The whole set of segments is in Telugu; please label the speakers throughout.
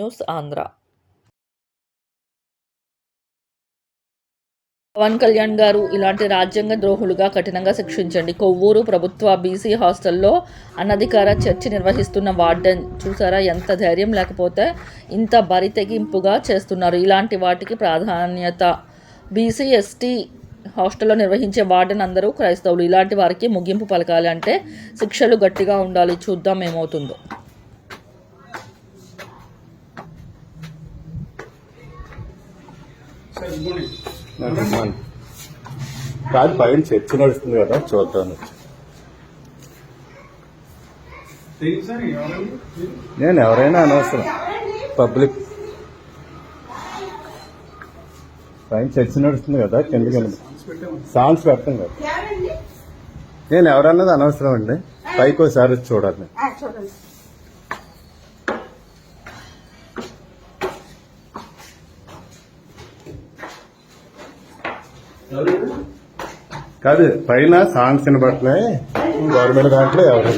Speaker 1: న్యూస్ ఆంధ్ర. పవన్ కళ్యాణ్ గారు ఇలాంటి రాజ్యాంగ ద్రోహులుగా కఠినంగా శిక్షించండి. కొవ్వూరు ప్రభుత్వ బీసీ హాస్టల్లో అనధికార చర్చ నిర్వహిస్తున్న వార్డెన్ చూసారా? ఎంత ధైర్యం లేకపోతే ఇంత బరి తెగింపుగా చేస్తున్నారు. ఇలాంటి వాటికి ప్రాధాన్యత బీసీ ఎస్టీ హాస్టల్లో నిర్వహించే వార్డెన్ అందరూ క్రైస్తవులు. ఇలాంటి వారికి ముగింపు పలకాలి అంటే శిక్షలు గట్టిగా ఉండాలి. చూద్దాం ఏమవుతుందో
Speaker 2: నాకు ఇవ్వండి. కాదు పైన చర్చ నడుస్తుంది కదా చూద్దాను నేను ఎవరైనా అనవసరం. పబ్లిక్. పైన చర్చ నడుస్తుంది కదా కిందకి సాంగ్స్ పెడతాం కదా. నేను ఎవరన్నది అనవసరం అండి. పైకి ఒకసారి చూడాలి కాదు పైన సాంగ్స్ వినబడుతున్నాయి గవర్నమెంట్ దాంట్లో ఎవరు?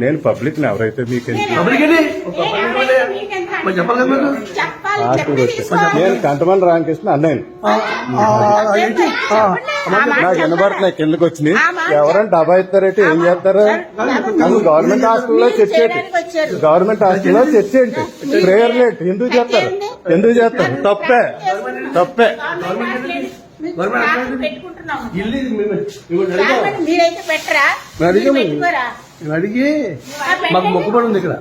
Speaker 2: నేను పబ్లిక్ ఎవరైతే మీకు
Speaker 3: చెప్పాలి కదా
Speaker 2: నేను కంటమని రామకృష్ణ అన్నయ్య
Speaker 3: ఆ, ఆ, ఏంటి? ఆ,
Speaker 2: నాకు వినబడుతున్నాయి కిందకి వచ్చినాయి ఎవరైనా డబ్బా ఇస్తారేంటి? ఏం చేస్తారు? గవర్నమెంట్ హాస్టల్లో చర్చ ఏంటి గవర్నమెంట్ హాస్టల్లో చర్చ ఏంటి ప్రేయర్ లేట్. ఎందుకు చేస్తారు? ఎందుకు చేస్తారు? తప్పే. తప్పే.
Speaker 3: అడిగాం మాకు. మొక్కుబడి ఉంది ఇక్కడ.